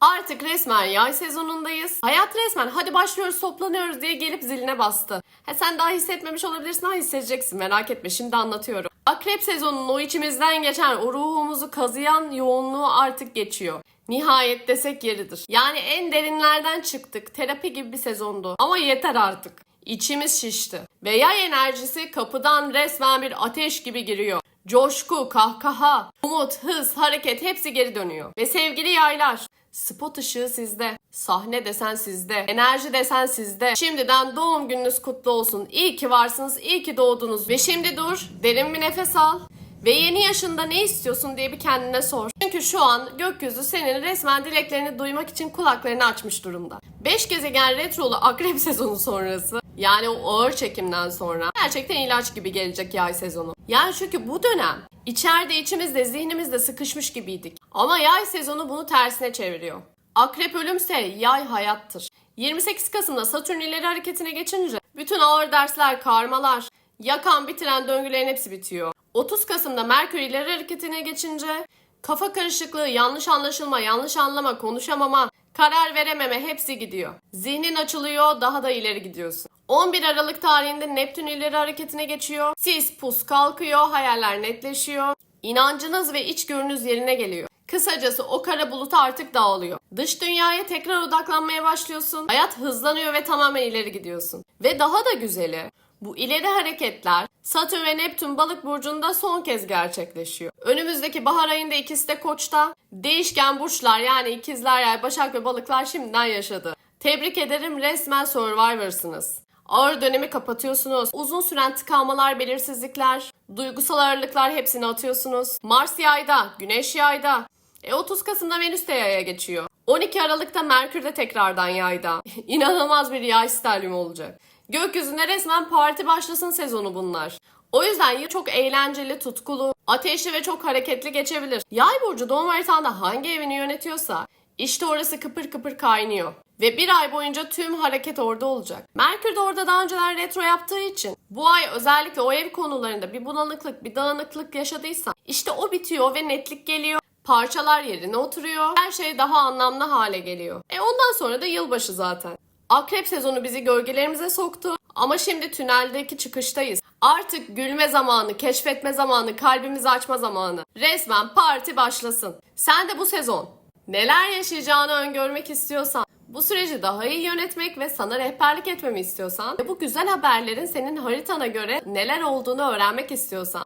Artık resmen yay sezonundayız. Hayat resmen hadi başlıyoruz toplanıyoruz diye gelip ziline bastı. He sen daha hissetmemiş olabilirsin ama hissedeceksin merak etme şimdi anlatıyorum. Akrep sezonunun o içimizden geçen o ruhumuzu kazıyan yoğunluğu artık geçiyor. Nihayet desek yeridir. Yani en derinlerden çıktık. Terapi gibi bir sezondu. Ama yeter artık. İçimiz şişti. Ve yay enerjisi kapıdan resmen bir ateş gibi giriyor. Coşku, kahkaha, umut, hız, hareket hepsi geri dönüyor. Ve sevgili yaylar, spot ışığı sizde, sahne desen sizde, enerji desen sizde. Şimdiden doğum gününüz kutlu olsun. İyi ki varsınız, iyi ki doğdunuz. Ve şimdi dur, derin bir nefes al. Ve yeni yaşında ne istiyorsun diye bir kendine sor. Çünkü şu an gökyüzü senin resmen dileklerini duymak için kulaklarını açmış durumda. 5 gezegen retrolu akrep sezonu sonrası yani o ağır çekimden sonra gerçekten ilaç gibi gelecek yay sezonu. Yani çünkü bu dönem içeride içimizde zihnimizde sıkışmış gibiydik. Ama yay sezonu bunu tersine çeviriyor. Akrep ölümse yay hayattır. 28 Kasım'da Satürn ileri hareketine geçince bütün ağır dersler, karmalar, yakan bitiren döngülerin hepsi bitiyor. 30 Kasım'da Merkür ileri hareketine geçince kafa karışıklığı, yanlış anlaşılma, yanlış anlama, konuşamama, karar verememe hepsi gidiyor. Zihnin açılıyor, daha da ileri gidiyorsun. 11 Aralık tarihinde Neptün ileri hareketine geçiyor. Sis pus kalkıyor, hayaller netleşiyor. İnancınız ve içgörünüz yerine geliyor. Kısacası o kara bulut artık dağılıyor. Dış dünyaya tekrar odaklanmaya başlıyorsun. Hayat hızlanıyor ve tamamen ileri gidiyorsun. Ve daha da güzeli bu ileri hareketler Satürn ve Neptün balık burcunda son kez gerçekleşiyor. Önümüzdeki bahar ayında ikisi de koçta. Değişken burçlar yani ikizler yay, başak ve balıklar şimdiden yaşadı. Tebrik ederim resmen Survivor'sınız. Ağır dönemi kapatıyorsunuz. Uzun süren tıkanmalar, belirsizlikler, duygusal ağırlıklar hepsini atıyorsunuz. Mars yayda, Güneş yayda. E 30 Kasım'da Venüs de yaya geçiyor. 12 Aralık'ta Merkür de tekrardan yayda. İnanılmaz bir yay steryum olacak. Gökyüzünde resmen parti başlasın sezonu bunlar. O yüzden yıl çok eğlenceli, tutkulu, ateşli ve çok hareketli geçebilir. Yay burcu doğum haritanda hangi evini yönetiyorsa işte orası kıpır kıpır kaynıyor. Ve bir ay boyunca tüm hareket orada olacak. Merkür de orada daha önceler retro yaptığı için bu ay özellikle o ev konularında bir bulanıklık, bir dağınıklık yaşadıysan işte o bitiyor ve netlik geliyor. Parçalar yerine oturuyor. Her şey daha anlamlı hale geliyor. E ondan sonra da yılbaşı zaten. Akrep sezonu bizi gölgelerimize soktu ama şimdi tüneldeki çıkıştayız. Artık gülme zamanı, keşfetme zamanı, kalbimizi açma zamanı. Resmen parti başlasın. Sen de bu sezon neler yaşayacağını öngörmek istiyorsan, bu süreci daha iyi yönetmek ve sana rehberlik etmemi istiyorsan ve bu güzel haberlerin senin haritana göre neler olduğunu öğrenmek istiyorsan,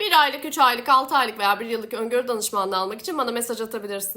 bir aylık, üç aylık, altı aylık veya bir yıllık öngörü danışmanlığı almak için bana mesaj atabilirsin.